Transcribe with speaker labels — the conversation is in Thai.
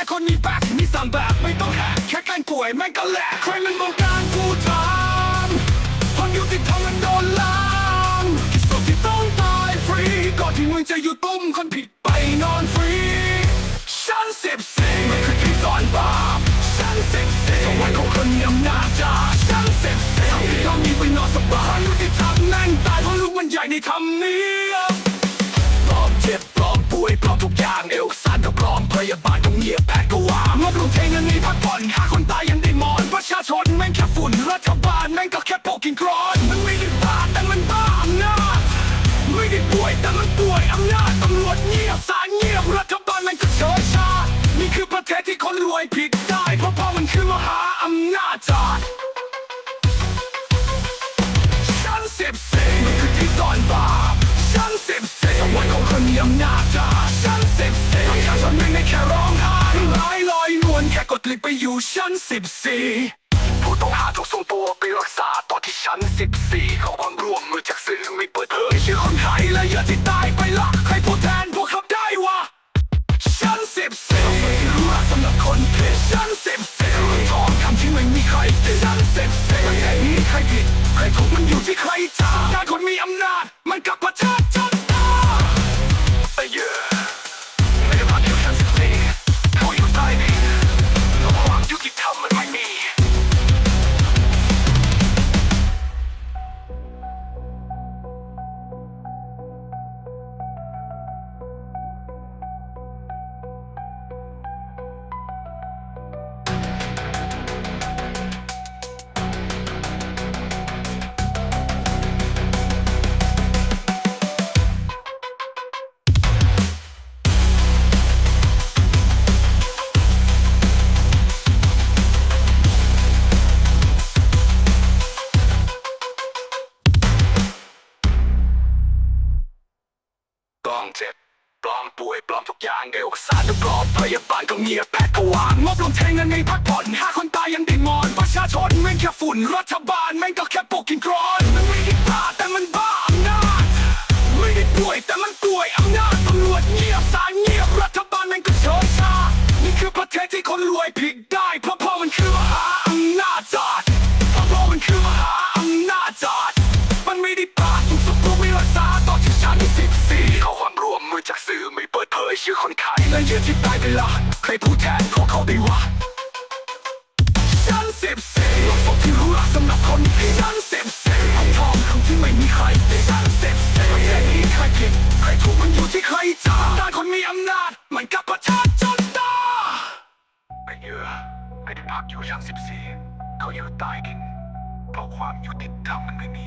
Speaker 1: ค่คนมีแบกมีสามแบบไม่ต้องแหกแค่การป่วยแม่งก็แหลกใครมันบงการกูทำความยุติธรรมมันโดนล้างศพที่ต้องตายฟรีก่อนที่มึงจะอยู่ตุ้มคนผิดไปนอนฟรีฉันเสพสิ่มันคือที่สอนบาปฉันเสพสิ่สวรรค์ของคนมีอำนาจจ้าฉันเสพสิ่งที่ต้องมีไปนอนสบายความยุติธรรมแม่งตายเพราะลูกมันใหญ่ในธรรมเนียบปอมเจ็บ วยปลอมทุกอย่างเอวสันก็ปลอมพยาบาลก็เงียบแพทย์ก็ว่างบลงเทเงินนี้พักผ่อนหาคนตายยังได้มอน ประชาชนแม่งแค่ฝุ่นรัฐบาลแม่งก็แค่โปกกินกรอน มันไม่ได้บ้าแต่มันบ้าอำนาจไม่ได้ป่วยแต่มันป่วยอำนาจตำรวจเงียบศาลเงียบรัฐบาลแม่งก็เฉยชาตินี่คือประเทศที่คนรวยผิดได้เพราะพ่อมันคือมหาอำนาจจาตฉันเสพสิ่งมันคือที่ซ่อนบาปฉันเสพสิ่ง สวรรค์ของคนมีอำนาจจ้าฉันเสพสิ่งประชาชนไม่ได้แค่ร้องไห้ลอยลอยนวลแค่กดลิฟไปอยู่ชั้นสิบสี่ผู้ต้องหาถูกส่งตัวไปรักษาต่อที่ชั้นสิบสี่ขอความร่วมมือจากสื่อไม่เปิดเผยชื่อคนไทยและเยื่อที่ตายไปละใครพูดแทนพวกเขาได้วะฉันสิบสี่รู้ว่าสำหรับคนผิดฉันสิบสี่ทองคำที่ไม่มีใครติดฉันสิบ เจ็บปลอมป่วยปลอมทุกอย่างเอกสารก็ปลอมพยาบาลก็เงียบแพทย์ก็วางงบลงเทเงินในพักผ่อนหาคนตายยังได้มอนประชาชนแม่งแค่ฝุ่นรัฐบาลแม่งก็แค่ และเยื่อที่ตายไปละใครพูดแทนพวกเขาได้วะชั้นสิบสี่โลกศพที่รู้รักสำหรับคนผิดชั้นสิบสี่เอาทองคำที่ไม่มีใครติดชั้นสิบสี่ประเทศนี้ใครผิดใครถูกมันอยู่ที่ใครจ่าด้านคนมีอำนาจมันกับประชาชนตาไม่เยื่อไม่ได้พักอยู่ชั้นสิบสี่เขาอยู่ใต้ดินเพราะความยุติธรรมมันไม่มี